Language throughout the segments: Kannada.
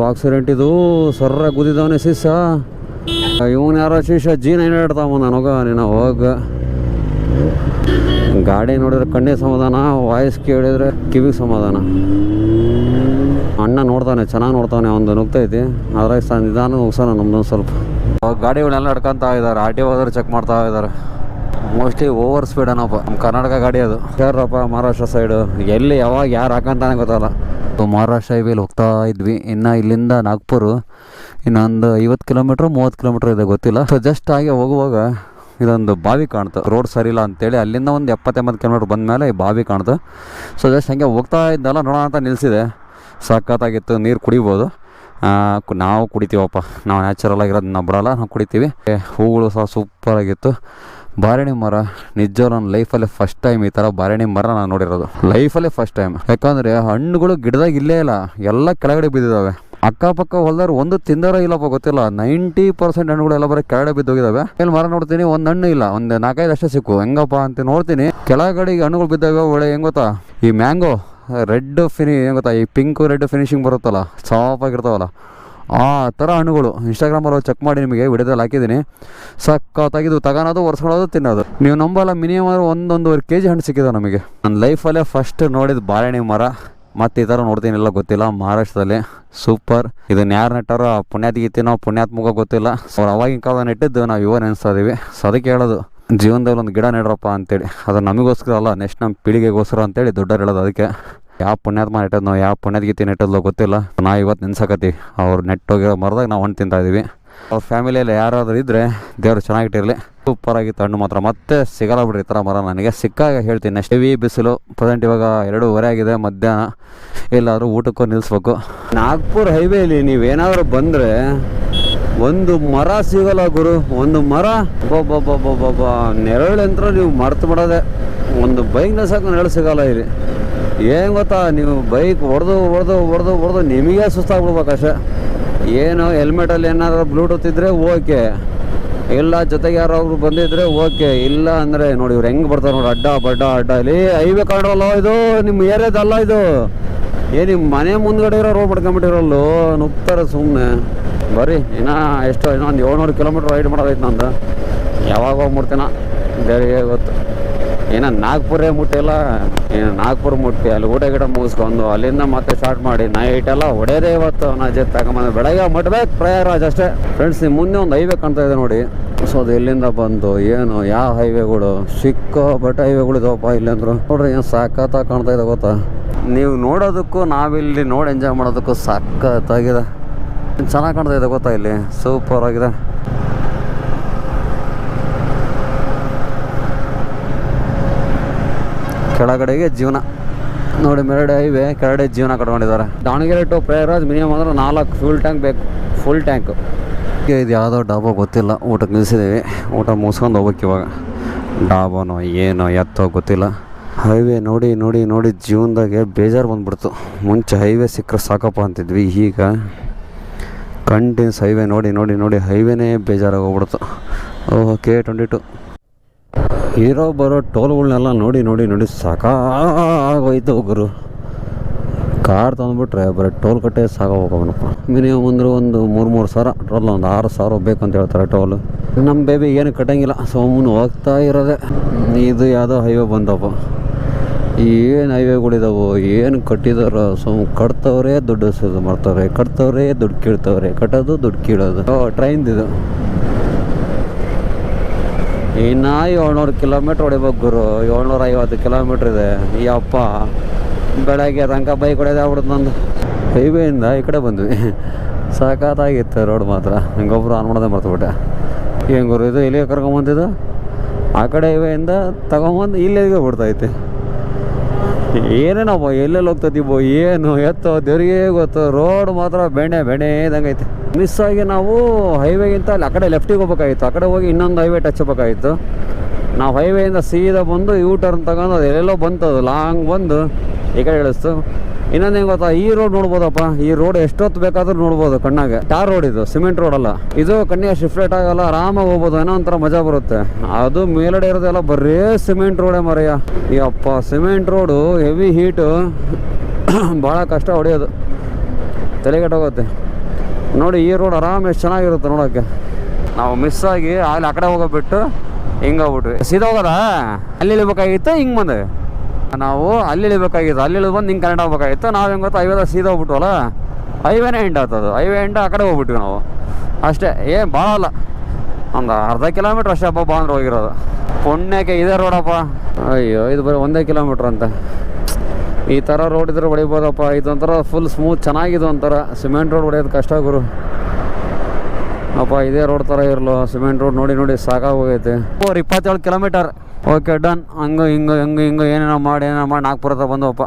ಆಕ್ಸಿಡೆಂಟ್ ಇದು. ಸರ್ರ ಗುದಿದವನೇ ಶಿಷ್ಯ. ಇವನು ಯಾರೋ ಶಿಷ್ಯ ಜೀನ ಏನು ಹೇಳ್ತಾವ ನನಗ ನೀನು, ಹೋಗ. ಗಾಡಿ ನೋಡಿದ್ರೆ ಕಣ್ಣಿಗೆ ಸಮಾಧಾನ ವಾಯ್ಸ್ ಕೇಳಿದ್ರೆ ಕಿವಿಗೆ ಸಮಾಧಾನ. ಅಣ್ಣ ನೋಡ್ತಾನೆ, ಚೆನ್ನಾಗಿ ನೋಡ್ತಾನೆ, ಒಂದು ನುಗ್ತೈತಿ ಅದ್ರಾಗ ಸ ನಿಧಾನ ಹೋಗ್ಸೋಣ ನಮ್ದೊಂದು ಸ್ವಲ್ಪ. ಗಾಡಿಗಳನ್ನೆಲ್ಲ ಹಿಡ್ಕೊಂತ ಇದ್ದಾರೆ. ಆರ್ ಟಿ ಹೋದ್ರೆ ಚೆಕ್ ಮಾಡ್ತಾ ಇದ್ದಾರೆ. ಮೋಸ್ಟ್ಲಿ ಓವರ್ ಸ್ಪೀಡ್ ಅನ್ನಪ್ಪ. ನಮ್ಮ ಕರ್ನಾಟಕ ಗಾಡಿ ಅದು. ಯಾರಪ್ಪ ಮಹಾರಾಷ್ಟ್ರ ಸೈಡು ಎಲ್ಲಿ ಯಾವಾಗ ಯಾರು ಹಾಕಂತಾನೆ ಗೊತ್ತಲ್ಲ ಮಹಾರಾಷ್ಟ್ರ ಹೈವೇಲಿ ಹೋಗ್ತಾ ಇದ್ವಿ. ಇನ್ನು ಇಲ್ಲಿಂದ ನಾಗ್ಪುರು ಇನ್ನೊಂದು ಐವತ್ತು ಕಿಲೋಮೀಟ್ರ್, ಮೂವತ್ತು ಕಿಲೋಮೀಟ್ರ್ ಇದೆ ಗೊತ್ತಿಲ್ಲ. ಸೊ ಜಸ್ಟ್ ಹಾಗೆ ಹೋಗುವಾಗ ಇದೊಂದು ಬಾವಿ ಕಾಣ್ತು. ರೋಡ್ ಸರಿ ಇಲ್ಲ ಅಂತೇಳಿ ಅಲ್ಲಿಂದ ಒಂದು ಎಪ್ಪತ್ತೆಂಬತ್ತು ಕಿಲೋಮೀಟ್ರ್ ಬಂದಮೇಲೆ ಈ ಬಾವಿ ಕಾಣ್ತು. ಸೊ ಜಸ್ಟ್ ಹಂಗೆ ಹೋಗ್ತಾ ಇದ್ದಲ್ಲ ನೋಡೋಣ ಅಂತ ನಿಲ್ಲಿಸಿದೆ ಸಖತ್ತಾಗಿತ್ತು, ನೀರು ಕುಡಿಬೋದು. ನಾವು ಕುಡಿತೀವಪ್ಪ. ನಾವು ನ್ಯಾಚುರಲ್ ಆಗಿರೋದು, ನಾವು ಬಿಡೋಲ್ಲ, ನಾವು ಕುಡಿತೀವಿ. ಹೂಗಳು ಸಹ ಸೂಪರ್ ಆಗಿತ್ತು. ಬಾರಣಿ ಮರ ನಿಜ ನನ್ನ ಲೈಫಲ್ಲೇ ಫಸ್ಟ್ ಟೈಮ್ ಈ ಥರ ಬಾರಣಿ ಮರ ನಾನು ನೋಡಿರೋದು. ಲೈಫಲ್ಲೇ ಫಸ್ಟ್ ಟೈಮ್ ಯಾಕಂದರೆ ಹಣ್ಣುಗಳು ಗಿಡದಾಗ ಇಲ್ಲೇ ಇಲ್ಲ, ಎಲ್ಲ ಕೆಳಗಡೆ ಬಿದ್ದಿದ್ದಾವೆ. ಅಕ್ಕಪಕ್ಕ ಹೊಲ್ದಾರು ಒಂದು ತಿಂದಾರ ಇಲ್ಲಪ್ಪ ಗೊತ್ತಿಲ್ಲ ನೈಂಟಿ ಪರ್ಸೆಂಟ್ ಹಣ್ಣುಗಳೆಲ್ಲ ಬರೀ ಕೆಳಗಡೆ ಬಿದ್ದೋಗಿದ್ದಾವೆ ಇಲ್ಲಿ ಮರ ನೋಡ್ತೀನಿ, ಒಂದು ಹಣ್ಣು ಇಲ್ಲ, ಒಂದು ನಾಲ್ಕೈದು ಅಷ್ಟೇ ಸಿಕ್ಕು. ಹೆಂಗಪ್ಪ ಅಂತ ನೋಡ್ತೀನಿ. ಕೆಳಗಡೆ ಹಣ್ಣುಗಳು ಬಿದ್ದಾವೆ, ಒಳ್ಳೆ ಹೆಂಗ್ ಗೊತ್ತಾ? ಈ ಮ್ಯಾಂಗೋ, ರೆಡ್ ಫಿನಿ ಏನು ಗೊತ್ತಾ? ಈ ಪಿಂಕ್, ರೆಡ್ ಫಿನಿಶಿಂಗ್ ಬರುತ್ತಲ್ಲ ಸಾಫಾಗಿರ್ತಾವಲ್ಲ ಆ ಥರ ಹಣ್ಣುಗಳು. ಇನ್ಸ್ಟಾಗ್ರಾಮಲ್ಲಿ ಚೆಕ್ ಮಾಡಿ ನಿಮಗೆ ವಿಡಿಯೋದಲ್ಲಿ ಹಾಕಿದ್ದೀನಿ. ಸಖತ್ತಾಗಿದ್ದು. ತಗೊಳೋದು ಒರೆಸ್ಕೊಳ್ಳೋದು, ತಿನ್ನೋದು. ನೀವು ನಂಬಲ್ಲ ಮಿನಿಮಮ್ ಒಂದೊಂದುವರೆ ಕೆ ಜಿ ಹಣ್ಣು ಸಿಕ್ಕಿದೆ ನಮಗೆ. ನನ್ನ ಲೈಫಲ್ಲೇ ಫಸ್ಟ್ ನೋಡಿದ ಬಾಳೆಹಣ್ಣಿ ಮರ. ಮತ್ತು ಈ ಥರ ನೋಡ್ತೀನಿಲ್ಲ ಗೊತ್ತಿಲ್ಲ. ಮಹಾರಾಷ್ಟ್ರದಲ್ಲಿ. ಸೂಪರ್ ಇದನ್ನ ಯಾರು ನೆಟ್ಟಾರೋ ಆ ಪುಣ್ಯಾತ್ಮಕ ಗೊತ್ತಿಲ್ಲ. ಅವ್ರು ಅವಾಗಿನ ಕಾಲ ನೆಟ್ಟಿದ್ದು ನಾವು ಇವಾಗ ನೆನೆಸ್ತಾ ಇದೀವಿ. ಸೊ ಅದಕ್ಕೆ ಹೇಳೋದು ಜೀವನದಲ್ಲಿ ಒಂದು ಗಿಡ ನೆಡ್ರಪ್ಪ ಅಂತೇಳಿ. ಅದು ನಮಗೋಸ್ಕರ ಅಲ್ಲ ನೆಕ್ಸ್ಟ್ ನಮ್ಮ ಪೀಳಿಗೆಗೋಸ್ಕರ ಅಂತೇಳಿ ದೊಡ್ಡವ್ರು ಹೇಳೋದು ಅದಕ್ಕೆ. ಯಾವ ಪುಣ್ಯಾತ್ಮ ನೆಟ್ಟದ್ನೋ, ಯಾವ ಪುಣ್ಯದ ಗೀತೆ ನೆಟ್ಟದ್ಲೋ ಗೊತ್ತಿಲ್ಲ. ನಾ ಇವತ್ತು ನೆನ್ಸಕತ್ತೀವಿ ಅವ್ರು ನೆಟ್ಟೋಗಿರೋ ಮರದಾಗ ನಾವು ಹಣ್ಣು ತಿಂತಾ ಇದೀವಿ. ಅವ್ರ ಫ್ಯಾಮಿಲಿಯಲ್ಲಿ ಯಾರಾದರೂ ಇದ್ದರೆ ದೇವರು ಚೆನ್ನಾಗಿಟ್ಟಿರಲಿ. ಸೂಪರ್ ಆಗಿತ್ತು ಹಣ್ಣು ಮಾತ್ರ. ಮತ್ತೆ ಸಿಗಲ್ಲ ಬಿಡ್ರಿ ಈ ಥರ ಮರ ನನಗೆ. ಸಿಕ್ಕಾಗ ಹೇಳ್ತೀನಿ ನೆಕ್ಸ್ಟ್ ಹೆವಿ ಬಿಸಿಲು. ಪ್ರೆಸೆಂಟ್ ಇವಾಗ ಎರಡೂವರೆ ಆಗಿದೆ. ಮಧ್ಯಾಹ್ನ ಎಲ್ಲಾದರೂ ಊಟಕ್ಕೂ ನಿಲ್ಲಿಸ್ಬೇಕು ನಾಗ್ಪುರ್ ಹೈವೇಲಿ ನೀವೇನಾದರೂ ಬಂದರೆ ಒಂದು ಮರ ಸಿಗಲ್ಲ ಗುರು. ಒಂದು ಮರ. ಒಬ್ಬೊಬ್ಬೊಬ್ಬೊಬ್ಬೊಬ್ಬ ನೆರಳು ಅಂತ ನೀವು ಮರ್ತು ಬಿಡೋದೆ. ಒಂದು ಬೈಕ್ನ ಸಾಕು ನೆರಳು ಸಿಗಲ್ಲ ಇಲ್ಲಿ. ಏನು ಗೊತ್ತಾ, ನೀವು ಬೈಕ್ ಹೊಡೆದು ಹೊಡೆದು ಹೊಡೆದು ಹೊಡೆದು ನಿಮಗೆ ಸುಸ್ತಾಗ್ಬಿಡ್ಬೇಕಷ್ಟೆ ಏನು ಹೆಲ್ಮೆಟಲ್ಲಿ ಏನಾದರೂ ಬ್ಲೂಟೂತ್ ಇದ್ದರೆ ಓಕೆ. ಇಲ್ಲ ಜೊತೆಗೆ ಯಾರಾದ್ರು ಬಂದಿದ್ರೆ ಓಕೆ. ಇಲ್ಲ ಅಂದರೆ ನೋಡಿ ಇವ್ರು ಹೆಂಗೆ ಬರ್ತಾರೆ ನೋಡಿ, ಅಡ್ಡ, ಬಡ್ಡ, ಅಡ್ಡ. ಇಲ್ಲಿ ಹೈವೇ ಕಾಣಲ್ಲ ಇದು ನಿಮ್ಮ ಏರಿಯಾದಲ್ಲ ಇದು. ಏ ನಿಮ್ಮ ಮನೆ ಮುಂದ್ಗಡೆ ಇರೋ ರೋಡ್ ಮಾಡ್ಕೊಂಬಿಟ್ಟಿರಲ್ಲೋ ನುಗ್ತಾರೆ ಸುಮ್ಮನೆ ಬರೀ, ಇನ್ನೂ ಎಷ್ಟೋ ಇನ್ನೊಂದು ಏಳ್ನೂರು ಕಿಲೋಮೀಟ್ರ್ ರೈಡ್ ಮಾಡೋದೈತೆ ನಂದು. ಯಾವಾಗ ಹೋಗ್ಬಿಡ್ತೀನ ಬೇರೆ ಗೊತ್ತು. ಏನೋ ನಾಗ್ಪುರೇ ಮುಟ್ಟಿಲ್ಲ ಏನು ನಾಗ್ಪುರ ಮುಟ್ಟಿ, ಅಲ್ಲಿ ಊಟ ಗಿಡ ಮುಗಿಸ್ಕೊಂಡು ಅಲ್ಲಿಂದ ಮತ್ತೆ ಸ್ಟಾರ್ಟ್ ಮಾಡಿ ನೈಟ್ ಎಲ್ಲ ಹೊಡೆಯೋದೇ ಇವತ್ತು ನಾ ಜೊತೆ ತಗೊಂಬಂದು ಬೆಳಗ್ಗೆ ಮುಟ್ಬೇಕು ಪ್ರಯಾಗರಾಜ್ ಅಷ್ಟೇ. ಫ್ರೆಂಡ್ಸ್ ನಿಮ್ಮ ಮುಂದೆ ಒಂದು ಹೈವೇ ಕಾಣ್ತಾ ಇದೆ ನೋಡಿ. ಸೊ ಅದು ಎಲ್ಲಿಂದ ಬಂತು ಏನು, ಯಾವ ಹೈವೇಗಳು ಸಿಕ್ಕಾಪಟ್ಟೆ ಹೈವೇಗಳು ಇದಾವಪ್ಪ ಇಲ್ಲಂದ್ರು ನೋಡ್ರಿ, ಏನು ಸಖತ್ತಾಗಿ ಕಾಣ್ತಾ ಇದೆ ಗೊತ್ತಾ? ನೀವು ನೋಡೋದಕ್ಕೂ ನಾವಿಲ್ಲಿ ನೋಡಿ ಎಂಜಾಯ್ ಮಾಡೋದಕ್ಕೂ ಸಖತ್ತಾಗಿದೆ ಚೆನ್ನಾಗಿ ಕಾಣ್ತಾ ಇದೆ ಗೊತ್ತಾ ಇಲ್ಲಿ? ಸೂಪರ್ ಆಗಿದೆ. ಕೆಳಗಡೆಗೆ ಜೀವನ. ನೋಡಿ, ಮೇಲ್ಗಡೆ ಹೈವೇ ಕೆಳಗಡೆ ಜೀವನ ಕಟ್ಕೊಂಡಿದ್ದಾರೆ. ದಾವಣಗೆರೆ ಟು ಪ್ರಯಾಗರಾಜ್ ಮಿನಿಮಮ್ ಅಂದ್ರೆ ನಾಲ್ಕು ಫುಲ್ ಟ್ಯಾಂಕ್ ಬೇಕು. ಫುಲ್ ಟ್ಯಾಂಕು ಇದು ಯಾವುದೋ ಡಾಬಾ ಗೊತ್ತಿಲ್ಲ. ಊಟಕ್ಕೆ ನಿಲ್ಸಿದ್ದೀವಿ. ಊಟ ಮುಗಿಸ್ಕೊಂಡು ಹೋಗ್ಬೇಕು ಇವಾಗ. ಡಾಬಾನೋ, ಏನೋ, ಎತ್ತೋ ಗೊತ್ತಿಲ್ಲ. ಹೈವೇ ನೋಡಿ ನೋಡಿ ನೋಡಿ ಜೀವನದಾಗೆ ಬೇಜಾರು ಬಂದ್ಬಿಡ್ತು. ಮುಂಚೆ ಹೈವೇ ಸಿಕ್ಕರೆ ಸಾಕಪ್ಪ ಅಂತಿದ್ವಿ. ಈಗ ಕಂಟಿನ್ಯೂಸ್ ಹೈವೇ ನೋಡಿ ನೋಡಿ ನೋಡಿ ಹೈವೇನೇ ಬೇಜಾರಾಗಿ ಹೋಗ್ಬಿಡ್ತು ಓಹ್ ಕೆ ಟ್ವೆಂಟಿ ಟು ಇರೋ ಬರೋ ಟೋಲ್ಗಳ್ನೆಲ್ಲ ನೋಡಿ ನೋಡಿ ನೋಡಿ ಸಾಕಾಗೋಯ್ತು ಒಬ್ಬರು ಕಾರ್ ತಂದ್ಬಿಟ್ರೆ ಬರೀ ಟೋಲ್ ಕಟ್ಟೆ ಸಾಕಾಗೋಗವನಪ್ಪ ಮಿನಿಮಮ್ ಅಂದ್ರೆ ಒಂದು ಮೂರು ಮೂರು ಸಾವಿರ ಟೋಲ್ ಒಂದು ಆರು ಸಾವಿರ ಬೇಕು ಅಂತ ಹೇಳ್ತಾರೆ ಟೋಲು. ನಮ್ಮ ಬೇಬಿ ಏನು ಕಟ್ಟಂಗಿಲ್ಲ ಸುಮ್ಮನೆ ಹೋಗ್ತಾ ಇರೋದೆ. ಇದು ಯಾವುದೋ ಹೈವೇ ಬಂದಪ್ಪ. ಏನು ಹೈವೇಗಳಿದಾವೋ ಏನು ಕಟ್ಟಿದಾರೋ ಸುಮ್ ಕಟ್ತವ್ರೆ ದುಡ್ಡು ಇದು ಮಾಡ್ತವ್ರೆ, ಕಟ್ತವ್ರೆ ದುಡ್ಡು ಕೀಳ್ತವ್ರೆ, ಕಟ್ಟೋದು ದುಡ್ಡು ಕೀಳೋದು. ಟ್ರೈನ್ದು ಟ್ರೈನ್ದಿದು ಇನ್ನು ಏಳ್ನೂರು ಕಿಲೋಮೀಟ್ರ್ ಹೊಡಿಬೇಕು ಗುರು. ಏಳ್ನೂರ ಐವತ್ತು ಕಿಲೋಮೀಟ್ರ್ ಇದೆ. ಈ ಬೆಳಗ್ಗೆ ತನಕ ಬೈಕ್ ಹೊಡೆಯೋದು ಆಗ್ಬಿಡುತ್ತೆ ನಂದು. ಹೈವೇಯಿಂದ ಈ ಕಡೆ ಬಂದ್ವಿ. ಸಖತ್ತಾಗಿತ್ತು ರೋಡ್ ಮಾತ್ರ. ಗೊಬ್ಬರ ಆನ್ ಮಾಡೋದೇ ಮರ್ತುಬಿಟ್ಟೆ ಏನು ಗುರು, ಇದು ಇಲ್ಲಿಗೆ ಕರ್ಕೊಂಬಂದಿದ್ದು? ಆ ಕಡೆ ಹೈವೇಯಿಂದ ತಗೊಂಬಂದು ಇಲ್ಲಿಗೆ ಬಿಡ್ತೈತೆ ಏನೇನಪ್ಪ ಎಲ್ಲೆಲ್ಲಿ ಹೋಗ್ತೈತಿ ಬೋ ಏನು ಎತ್ತೋ, ದೇವ್ರಿಗೆ ಗೊತ್ತು. ರೋಡ್ ಮಾತ್ರ ಬೆಣ್ಣೆ ಬೆಣೆ ಇದ್ದಂಗೆ ಮಿಸ್ ಆಗಿ ನಾವು ಹೈವೇಗಿಂತ ಅಲ್ಲಿ ಆ ಕಡೆ ಲೆಫ್ಟಿಗೆ ಹೋಗ್ಬೇಕಾಗಿತ್ತು. ಆ ಕಡೆ ಹೋಗಿ ಇನ್ನೊಂದು ಹೈವೇ ಟಚ್ ಹೋಗ್ಬೇಕಾಗಿತ್ತು. ನಾವು ಹೈವೇಯಿಂದ ಸೀದಾ ಬಂದು ಯೂ ಟರ್ನ್ ತಗೊಂಡು ಅದು ಎಲ್ಲೆಲ್ಲೋ ಬಂತು, ಅದು ಲಾಂಗ್ ಬಂದು ಈ ಕಡೆ ಇಳಿಸ್ತು. ಇನ್ನೊಂದು ಹೆಂಗೆ ಗೊತ್ತಾ, ಈ ರೋಡ್ ನೋಡ್ಬೋದಪ್ಪ. ಈ ರೋಡ್ ಎಷ್ಟೊತ್ತು ಬೇಕಾದ್ರೂ ನೋಡ್ಬೋದು ಕಣ್ಣಾಗೆ. ಟಾರ್ ರೋಡ್ ಇದು ಸಿಮೆಂಟ್ ರೋಡ್ ಅಲ್ಲ. ಇದು ಕಣ್ಣಿಗೆ ಶಿಫ್ಲೇಟ್ ಆಗಲ್ಲ, ಆರಾಮಾಗಿ ಹೋಗ್ಬೋದು, ಏನೋ ಒಂಥರ ಮಜಾ ಬರುತ್ತೆ. ಅದು ಮೇಲ್ಗಡೆ ಇರೋದೆಲ್ಲ ಬರೀ ಸಿಮೆಂಟ್ ರೋಡೇ ಮರೆಯ. ಈ ಅಪ್ಪ ಸಿಮೆಂಟ್ ರೋಡು ಹೆವಿ ಹೀಟು ಭಾಳ ಕಷ್ಟ ಹೊಡೆಯೋದು. ತಲೆಗೆಟ್ಟೋಗುತ್ತೆ. ನೋಡಿ ಈ ರೋಡ್ ಆರಾಮ್ ಎಷ್ಟು ಚೆನ್ನಾಗಿರುತ್ತೆ ನೋಡೋಕ್ಕೆ ನಾವು ಮಿಸ್ ಆಗಿ ಅಲ್ಲಿ ಆ ಕಡೆ ಹೋಗೋಬಿಟ್ಟು ಹಿಂಗೆ ಹೋಗ್ಬಿಟ್ವಿ. ಸೀದಾ ಹೋಗೋದಾ? ಅಲ್ಲಿ ಇಳಿಬೇಕಾಗಿತ್ತು, ಹಿಂಗೆ ಬಂದೆ ನಾವು ಅಲ್ಲಿ ಇಳಿಬೇಕಾಗಿತ್ತು, ಅಲ್ಲಿ ಇಳಿದು ಬಂದು ಹಿಂಗೆ ಕನೆಕ್ಟ್ ಹೋಗ್ಬೇಕಾಗಿತ್ತು. ನಾವು ಹೆಂಗೆ ಗೊತ್ತಾ ಹೈವೇದ ಸೀದಾ ಹೋಗ್ಬಿಟ್ವಲ್ಲ? ಹೈವೇನೇ ಎಂಡ್ ಆಗ್ತದೆ ಹೈವೇ ಎಂಡ್ ಆ ಕಡೆ ಹೋಗ್ಬಿಟ್ವಿ ನಾವು. ಅಷ್ಟೇ, ಏನು ಭಾಳ ಅಲ್ಲ. ಒಂದು ಅರ್ಧ ಕಿಲೋಮೀಟ್ರ್ ಅಷ್ಟೇ ಬಾ ಅಂದ್ರೆ ಹೋಗಿರೋದು. ಪುಣ್ಯಕ್ಕೆ ಇದೇ ರೋಡಪ್ಪ ಅಯ್ಯೋ, ಇದು ಬರೀ ಒಂದೇ ಕಿಲೋಮೀಟ್ರ್ ಅಂತ. ಈ ಥರ ರೋಡ್ ಇದ್ರೆ ಹೊಡಿಬೋದಪ್ಪ. ಇದೊಂಥರ ಫುಲ್ ಸ್ಮೂತ್ ಚೆನ್ನಾಗಿದೆ ಒಂಥರ. ಸಿಮೆಂಟ್ ರೋಡ್ ಹೊಡೆಯೋದು ಕಷ್ಟ ಗುರು. ಅಪ್ಪ, ಇದೇ ರೋಡ್ ಥರ ಇರಲು. ಸಿಮೆಂಟ್ ರೋಡ್ ನೋಡಿ ನೋಡಿ ಸಾಕಾಗೋಗೈತೆ. ಓರ್ ಇಪ್ಪತ್ತೇಳು ಕಿಲೋಮೀಟರ್ ಓಕೆ ಡನ್ ಹಂಗೆ, ಹಿಂಗೆ ಹಿಂಗೆ ಹಿಂಗೆ, ಏನೇನೋ ಮಾಡಿ ಏನೇನೋ ಮಾಡಿ ನಾಗ್ಪುರ ಹತ್ರ ಬಂದವಪ್ಪ.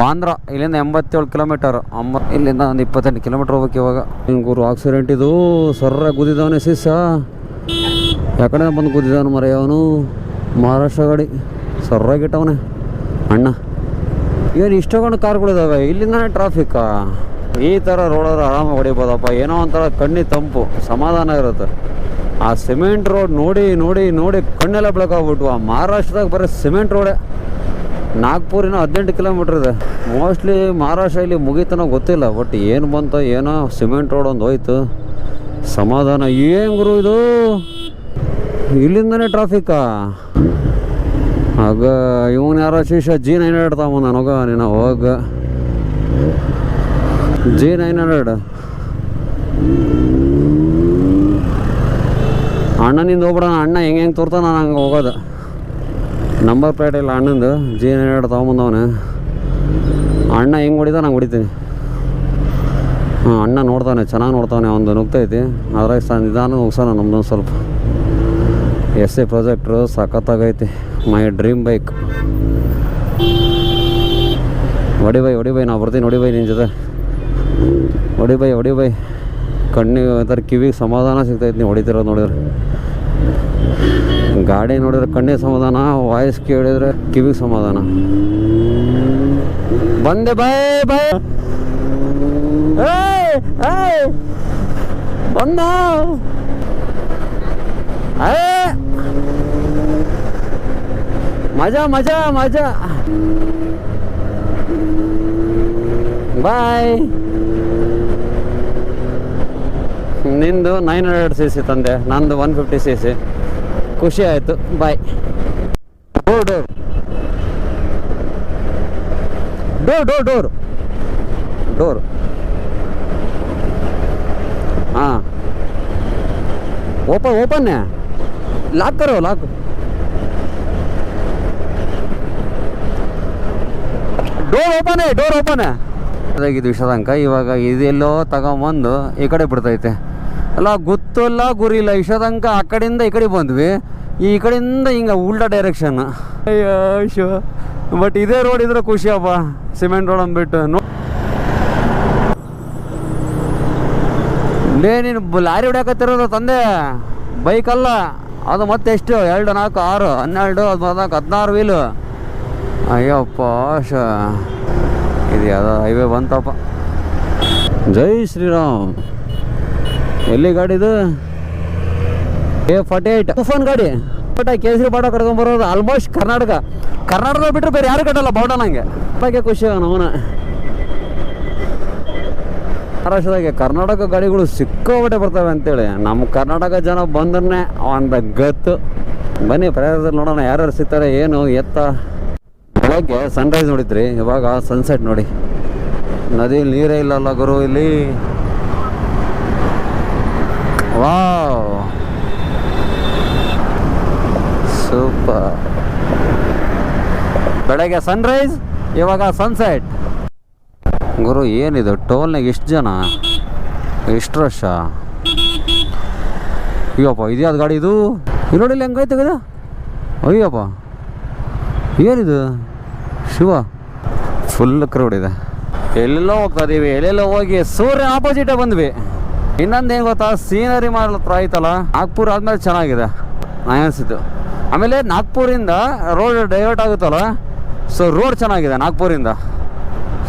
ಬಾಂದ್ರ, ಇಲ್ಲಿಂದ ಎಂಬತ್ತೇಳು ಕಿಲೋಮೀಟರ್ ಅಮ್ಮ, ಇಲ್ಲಿಂದ ಒಂದು ಇಪ್ಪತ್ತೆಂಟು ಕಿಲೋಮೀಟ್ರ್ ಹೋಗ್ಬೇಕು ಇವಾಗ. ಹಿಂಗೆ ಗುರು ಆಕ್ಸಿಡೆಂಟ್ ಇದು. ಸರ್ರ ಗುದ್ದಿದವನೇ ಸಿಸ ಯಾಕಡೆ ಬಂದು ಗುದ್ದಿದವನು ಮರೆಯವನು. ಮಹಾರಾಷ್ಟ್ರ ಗಾಡಿ. ಸರ್ರಾಗಿಟ್ಟವನೇ ಅಣ್ಣ. ಏನು ಇಷ್ಟೊಂದು ಕಾರ್ಗಳಿದಾವೆ ಇಲ್ಲಿಂದನೇ ಟ್ರಾಫಿಕ್ ಈ ಥರ ರೋಡಲ್ಲಿ ಆರಾಮಾಗಿ ಹೊಡಿಬೋದಪ್ಪ. ಏನೋ ಒಂಥರ ಕಣ್ಣಿ ತಂಪು, ಸಮಾಧಾನ ಇರುತ್ತೆ. ಆ ಸಿಮೆಂಟ್ ರೋಡ್ ನೋಡಿ ನೋಡಿ ನೋಡಿ ಕಣ್ಣೆಲ್ಲ ಬೆಳಕಾಗ್ಬಿಟ್ವು ಆ ಮಹಾರಾಷ್ಟ್ರದಾಗ ಬರೀ ಸಿಮೆಂಟ್ ರೋಡೇ ನಾಗ್ಪುರಿನ ಹದಿನೆಂಟು ಕಿಲೋಮೀಟ್ರ್ ಇದೆ. ಮೋಸ್ಟ್ಲಿ ಮಹಾರಾಷ್ಟ್ರ ಇಲ್ಲಿ ಮುಗೀತನೋ ಗೊತ್ತಿಲ್ಲ. ಬಟ್ ಏನು ಬಂತೋ ಏನೋ ಸಿಮೆಂಟ್ ರೋಡ್ ಒಂದು ಹೋಯ್ತು. ಸಮಾಧಾನ. ಏನು ಗುರು ಇದು? ಇಲ್ಲಿಂದನೇ ಟ್ರಾಫಿಕ್ಕಾ ಆಗ ಇವನು ಯಾರೋ ಶೀಶ ಜಿ ನೈನ್ ಹಂಡ್ರೆಡ್ ತಗೊಂಬಂದ ನನಗ, ನೀನು ಹೋಗ. ಜಿ ನೈನ್ ಹಂಡ್ರೆಡ್ ಅಣ್ಣನಿಂದ ಹೋಗ್ಬಿಡೋಣ, ಅಣ್ಣ ಹೆಂಗೆ ಹೆಂಗೆ ತೋರ್ತಾನ ನಾನು ಹಂಗೆ ಹೋಗೋದು. ನಂಬರ್ ಪ್ಲೇಟ್ ಇಲ್ಲ ಅಣ್ಣಂದು ಜಿ ನೈನ್ ಹಂಡ್ರೆಡ್ ತೊಗೊಂಬಂದವನು. ಅಣ್ಣ ಹೆಂಗೆ ಹೊಡಿದ ನಂಗೆ ಹೊಡಿತೀನಿ. ಹಾಂ ಅಣ್ಣ ನೋಡ್ತಾನೆ, ಚೆನ್ನಾಗಿ ನೋಡ್ತಾನೆ ಒಂದು ನುಗ್ತೈತಿ. ಸ ನಿಧಾನ ನುಗ್ಸೋಣ ನಮ್ದೊಂದು ಸ್ವಲ್ಪ. ಎಸ್ ಎ ಪ್ರಾಜೆಕ್ಟ್ರು ಸಖತ್ತಾಗೈತಿ. My dream bike. ಹೊಡಿ ಬೈ ಒಡಿ ಬೈ, ನಾವು ಬರ್ತೀನಿ, ಹೊಡಿ ಬೈ ನಿನ್ನ ಜೊತೆ. ಬೈ ಒಡಿ ಬೈ. ಕಣ್ಣಿಗೆ ಒಂಥರ ಕಿವಿಗೆ ಸಮಾಧಾನ ಸಿಗ್ತೈತಿ ನೀವು ಹೊಡಿತಿರೋದು ನೋಡಿದ್ರೆ. ಗಾಡಿ ನೋಡಿದ್ರೆ ಕಣ್ಣಿಗೆ ಸಮಾಧಾನ ವಾಯ್ಸ್ ಕೇಳಿದ್ರೆ ಕಿವಿಗೆ ಸಮಾಧಾನ. ಬಂದೆ ಬೈ ಬೈ. ಬಂದ ಮಜಾ ಮಜಾ ಮಜಾ. ಬಾಯ್. ನಿಂದು ನೈನ್ ಹಂಡ್ರೆಡ್ ಸಿ ಸಿ ತಂದೆ, ನಂದು ಒನ್ ಫಿಫ್ಟಿ ಸಿ ಸಿ ಖುಷಿ ಆಯಿತು, bye. Door door. Door door door. Door. ಹಾಂ. Open open. ಲಾಕ್ ಕರೋ, lock. Door open door open ಅದಾಗಿದ್ದು ವಿಷಾದಂಕ, ಇವಾಗ ಇದೆಲ್ಲೋ ತಗೊಂಬಂದು ಈ ಕಡೆ ಬಿಡ್ತೈತೆ. ಅಲ್ಲ, ಗೊತ್ತಲ್ಲ ಗುರಿ ಇಲ್ಲ, ವಿಷಾದಂಕ ಆ ಕಡೆಯಿಂದ ಈ ಕಡೆ ಬಂದ್ವಿ. ಈ ಕಡೆಯಿಂದ ಹಿಂಗೆ ಉಲ್ಟಾ ಡೈರೆಕ್ಷನ್ ಅಯ್ಯೋ, ಶೋ. ಬಟ್ ಇದೇ ರೋಡ್ ಇದ್ರೆ ಖುಷಿಯಪ್ಪ ಸಿಮೆಂಟ್ ರೋಡ್ ಅಂದ್ಬಿಟ್ಟು. ನೋ ಲೇ, ನೀನು ಲಾರಿ ಹೊಡ್ಯಾಕತ್ತಿರೋದು ತಂದೆ. ಬೈಕ್ ಅಲ್ಲ. ಅದು ಮತ್ತೆ ಎಷ್ಟು? ಎರಡು, ನಾಲ್ಕು, ಆರು, ಹನ್ನೆರಡು, ಹದಿನಾಲ್ಕು, ಹದಿನಾರು ವೀಲು ಅಯ್ಯಪ್ಪ ಶ ಇದು ಯಾವುದೋ ಹೈವೇ ಬಂತಪ್ಪ. ಜೈ ಶ್ರೀರಾಮ್. ಎಲ್ಲಿ ಗಾಡಿ ಇದು? ಎ ಫಾರ್ಟಿ ಏಯ್ಟ್ ತುಫಾನ್ ಗಾಡಿ. ಬಟ್ ಕೇಸರಿ ಬಾಡ ಕಟ್ಕೊಂಡ್ಬರೋದು ಆಲ್ಮೋಸ್ಟ್ ಕರ್ನಾಟಕ. ಕರ್ನಾಟಕದ ಬಿಟ್ಟರೆ ಬೇರೆ ಯಾರು ಕಟ್ಟಲ್ಲ ಬಾಡ ನಂಗೆ. ಬಗ್ಗೆ ಖುಷಿ ಅವನ ಮಹಾರಾಷ್ಟ್ರದಾಗೆ ಕರ್ನಾಟಕ ಗಾಡಿಗಳು ಸಿಕ್ಕೋಬಟ್ಟೆ ಬರ್ತವೆ ಅಂತೇಳಿ. ನಮ್ಮ ಕರ್ನಾಟಕ ಜನ ಬಂದ್ರೆ ಒಂದು ಗತ್ತು. ಬನ್ನಿ ಪ್ರಯಾಣದಲ್ಲಿ ನೋಡೋಣ ಯಾರ್ಯಾರು ಸಿಗ್ತಾರೆ, ಏನು, ಎತ್ತ. ಬೆಳಗ್ಗೆ ಸನ್ರೈಸ್ ನೋಡಿದ್ರಿ, ಇವಾಗ ಸನ್ಸೆಟ್ ನೋಡಿ. ನದಿ ನೀರೇ ಇಲ್ಲಲ್ಲ ಗುರು ಇಲ್ಲಿ. ವಾವ್ ಸೂಪರ್ ಬೆಳಗ್ಗೆ ಸನ್ರೈಸ್ ಇವಾಗ ಸನ್ಸೆಟ್ ಗುರು ಏನಿದು ಟೋಲ್ನಾಗ ಎಷ್ಟು ಜನ? ಎಷ್ಟು ರಶ ಅಯ್ಯಪ್ಪ, ಇದ್ಯಾವ್ದು ಗಾಡಿ ಇದು? ಇಲ್ಲೋಡಿಲ್ಲ ಹೆಂಗೈತೆ ಅಯ್ಯಪ್ಪ, ಏನಿದು? ಶಿವ? ಫುಲ್ ಕ್ರೌಡ್ ಇದೆ. ಎಲ್ಲೆಲ್ಲೋ ಹೋಗ್ತಾ ಇದೀವಿ. ಎಲ್ಲೆಲ್ಲೋ ಹೋಗಿ ಸೂರ್ಯ ಆಪೋಸಿಟೇ ಬಂದ್ವಿ. ಇನ್ನೊಂದು ಏನು ಗೊತ್ತಾ? ಸೀನರಿ ಮಾಡ್ಲತ್ರ ಆಯ್ತಲ್ಲ? ನಾಗ್ಪುರ್ ಆದ್ಮೇಲೆ ಚೆನ್ನಾಗಿದೆ. ನಾನು ಅನಿಸಿದ್ದು ಆಮೇಲೆ ನಾಗ್ಪುರಿಂದ ರೋಡ್ ಡೈವರ್ಟ್ ಆಗುತ್ತಲ್ಲ? ಸೊ ರೋಡ್ ಚೆನ್ನಾಗಿದೆ ನಾಗ್ಪುರಿಂದ.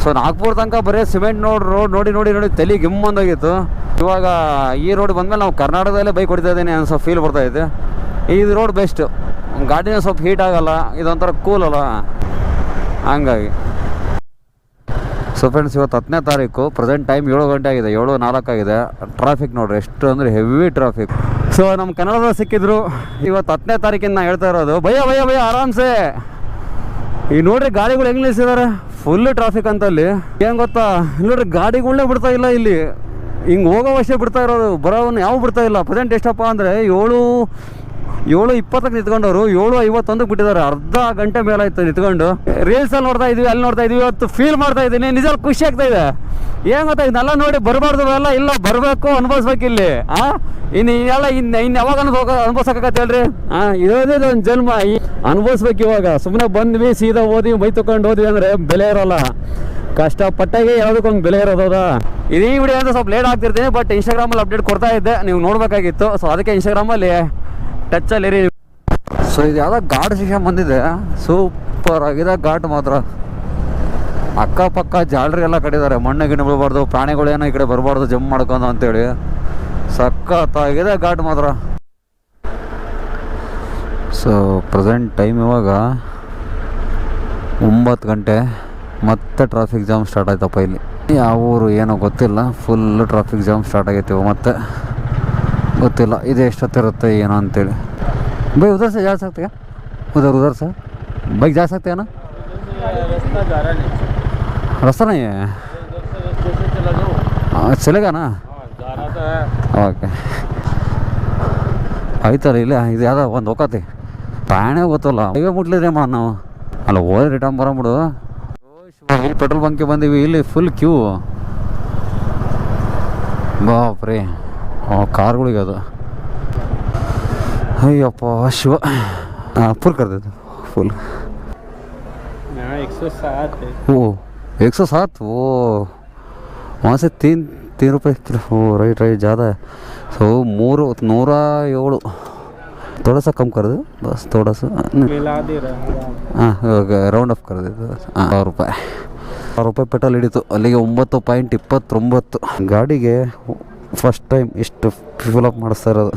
ಸೊ ನಾಗ್ಪುರ್ ತನಕ ಬರೀ ಸಿಮೆಂಟ್ ನೋಡ್ ರೋಡ್ ನೋಡಿ ನೋಡಿ ನೋಡಿ ತಲೆ ಗಿಮ್ಮಂದೋಗಿತ್ತು. ಇವಾಗ ಈ ರೋಡ್ ಬಂದಮೇಲೆ ನಾವು ಕರ್ನಾಟಕದಲ್ಲೇ ಬೈಕ್ ಹೊಡಿತಾ ಇದ್ದೀನಿ ಅನ್ಸೋ ಫೀಲ್ ಬರ್ತಾ ಇದೆ. ಇದು ರೋಡ್ ಬೆಸ್ಟ್ ಗಾಡಿನ ಸ್ವಲ್ಪ ಹೀಟ್ ಆಗಲ್ಲ. ಇದೊಂಥರ ಕೂಲ್ ಅಲ್ಲ. ಹಂಗಾಗಿ. ಸೊ ಫ್ರೆಂಡ್ಸ್ ಇವತ್ತು ಹತ್ತನೇ ತಾರೀಕು ಪ್ರೆಸೆಂಟ್ ಟೈಮ್ ಏಳು ಗಂಟೆ ಆಗಿದೆ, ಏಳು ನಾಲ್ಕು ಆಗಿದೆ. ಟ್ರಾಫಿಕ್ ನೋಡ್ರಿ, ಎಷ್ಟು ಅಂದರೆ ಹೆವಿ ಟ್ರಾಫಿಕ್ ಸೊ ನಮ್ಮ ಕನ್ನಡದ ಸಿಕ್ಕಿದ್ರು. ಇವತ್ತು ಹತ್ತನೇ ತಾರೀಕಿನ ನಾ ಹೇಳ್ತಾ ಇರೋದು, ಭಯ ಭಯ ಭಯ, ಆರಾಮ್ಸೆ. ಈಗ ನೋಡ್ರಿ ಗಾಡಿಗಳು ಹೆಂಗೆ ನಿಲ್ಸಿದ್ದಾರೆ ಫುಲ್ ಟ್ರಾಫಿಕ್ ಅಂತ ಅಲ್ಲಿ ಏನು ಗೊತ್ತಾ? ನೋಡ್ರಿ ಗಾಡಿಗಳನ್ನೇ ಬಿಡ್ತಾ ಇಲ್ಲ ಇಲ್ಲಿ. ಹಿಂಗೆ ಹೋಗೋ ವರ್ಷ ಬಿಡ್ತಾ ಇರೋದು. ಬರೋವನ್ನ ಯಾವ ಬಿಡ್ತಾ ಇಲ್ಲ. ಪ್ರೆಸೆಂಟ್ ಎಷ್ಟಪ್ಪ ಅಂದರೆ ಏಳು ಏಳು ಇಪ್ಪತ್ತಕ್ಕೆ ನಿಂತ್ಕೊಂಡವರು, ಏಳು ಐವತ್ತೊಂದಕ್ಕೆ ಬಿಟ್ಟಿದ್ದಾರೆ. ಅರ್ಧ ಗಂಟೆ ಮೇಲಾಯ್ತು ನಿಂತ್ಕೊಂಡು. ರೀಲ್ಸಲ್ಲಿ ನೋಡ್ತಾ ಇದೀವಿ, ಅಲ್ಲಿ ನೋಡ್ತಾ ಇದೀವಿ, ಇವತ್ತು ಫೀಲ್ ಮಾಡ್ತಾ ಇದ್ದೀನಿ ನಿಜ ಖುಷಿ ಆಗ್ತಾ ಇದೆ. ಏನ್ ಗೊತ್ತಾ, ಇದನ್ನೆಲ್ಲ ನೋಡಿ ಬರಬಾರ್ದು ಎಲ್ಲ ಇಲ್ಲ, ಬರಬೇಕು, ಅನುಭವಿಸ್ಬೇಕು ಇಲ್ಲಿ. ಆ? ಇನ್ನು ಎಲ್ಲ ಇನ್ನು ಇನ್ನು ಯಾವಾಗ ಹೋಗ ಅನುಭವಿಸಕತ್ತೆ ಹೇಳ್ರಿ? ಆ, ಇರೋದೇ ಒಂದು ಜನ್ಮ. ಈ ಅನುಭವಿಸ್ಬೇಕು ಇವಾಗ. ಸುಮ್ಮನೆ ಬಂದ್ವಿ, ಸೀದಾ ಓದಿ ಬೈ ತಗೊಂಡು ಹೋದ್ವಿ ಅಂದ್ರೆ ಬೆಲೆ ಇರೋಲ್ಲ. ಕಷ್ಟಪಟ್ಟಾಗೆ ಯಾವುದಕ್ಕೊಂದು ಬೆಲೆ ಇರೋದೌದಾ ಇದೀ ವಿಡಿಯೋ ಅಂತ ಸ್ವಲ್ಪ ಲೇಟ್ ಆಗ್ತಿರ್ತೀನಿ ಬಟ್ ಇನ್ಸ್ಟಾಗ್ರಾಮಲ್ಲಿ ಅಪ್ಡೇಟ್ ಕೊಡ್ತಾ ಇದ್ದೆ. ನೀವು ನೋಡಬೇಕಾಗಿತ್ತು. ಸೊ ಅದಕ್ಕೆ ಇನ್ಸ್ಟಾಗ್ರಾಮಲ್ಲಿ ಟಚ್ಚಲ್ಲಿ ಸೊ ಇದು ಯಾವುದೋ ಘಾಟ್ ಶಿಕ್ಷೆ ಬಂದಿದೆ. ಸೂಪರ್ ಆಗಿದೆ ಘಾಟ್ ಮಾತ್ರ. ಅಕ್ಕಪಕ್ಕ ಜಾಲರಿ ಎಲ್ಲ ಕಡಿದಾರೆ ಮಣ್ಣು ಗಿಣ್ಣು ಪ್ರಾಣಿಗಳು ಏನೋ ಈ ಕಡೆ ಬರಬಾರ್ದು, ಜಂಪ್ ಮಾಡ್ಕೊಂಡು ಅಂತೇಳಿ ಸಖತ್ತಾಗಿದೆ ಘಾಟ್ ಮಾತ್ರ. ಸೊ ಪ್ರೆಸೆಂಟ್ ಟೈಮ್ ಇವಾಗ ಒಂಬತ್ತು ಗಂಟೆ. ಮತ್ತೆ ಟ್ರಾಫಿಕ್ ಜಾಮ್ ಸ್ಟಾರ್ಟ್ ಆಯ್ತಪ್ಪ ಇಲ್ಲಿ. ಯಾವ ಊರು ಏನೋ ಗೊತ್ತಿಲ್ಲ. ಫುಲ್ ಟ್ರಾಫಿಕ್ ಜಾಮ್ ಸ್ಟಾರ್ಟ್ ಆಗೈತೆ ಮತ್ತೆ. ಗೊತ್ತಿಲ್ಲ, ಇದು ಎಷ್ಟೊತ್ತಿರುತ್ತೆ, ಏನೋ ಅಂತೇಳಿ. ಬೈ, ಉದರ್ ಸರ್, ಜಾಸ್ತಿ ಆಗ್ತೀಯ ಉದರ್ ಉದರ್ ಸರ್. ಬೈಕ್ ಜಾಸ್ತಿ ಆಗ್ತೀಯನ ರಸ್ತಾನೇ ಚಲಗಾನ ಓಕೆ. ಆಯ್ತಲ್ಲ ಇಲ್ಲ, ಇದು ಯಾವುದೋ ಒಂದು ಹೋಗತಿ ಪ್ರಯಾಣ ಗೊತ್ತಲ್ಲ, ಹೈವೇ ಮುಟ್ಲಿದ್ರೆ ಮಾ ನಾವು. ಅಲ್ಲ, ಹೋದ್ರೆ ರಿಟರ್ನ್ ಬರಬಿಡು. ಇಲ್ಲಿ ಪೆಟ್ರೋಲ್ ಬಂಕ್ಗೆ ಬಂದೀವಿ, ಇಲ್ಲಿ ಫುಲ್ ಕ್ಯೂ ಬಾಪ್ರಿ. ಕಾರ್ಗಳಿಗೆ ಅದು ಅಯ್ಯಪ್ಪ ಶಿವ ಫುಲ್ ಕರ್ದಿದ್ದು ಫುಲ್ यहाँ एक सौ सात है ओ एक सौ सात वो वहाँ से तीन तीन रुपये किलो ओ राइट राइट ज़्यादा है सो ಮೂರು ನೂರ ಏಳು थोड़ा सा कम कर दो बस थोड़ा सा मिला दे रहा हूँ ಹಾಂ ಇವಾಗ ರೌಂಡ್ ಅಪ್ ಕರೆದಿ ಹಾಂ ಸಾವಿರ ರೂಪಾಯಿ ಸಾವಿರ ರೂಪಾಯಿ ಪೆಟ್ರೋಲ್ ಹಿಡಿತು ಅಲ್ಲಿಗೆ ಒಂಬತ್ತು ಪಾಯಿಂಟ್ ಇಪ್ಪತ್ತೊಂಬತ್ತು ಗಾಡಿಗೆ ಫಸ್ಟ್ ಟೈಮ್ ಇಷ್ಟು ಫಿಲಪ್ ಮಾಡಿಸ್ತಾ ಇರೋದು.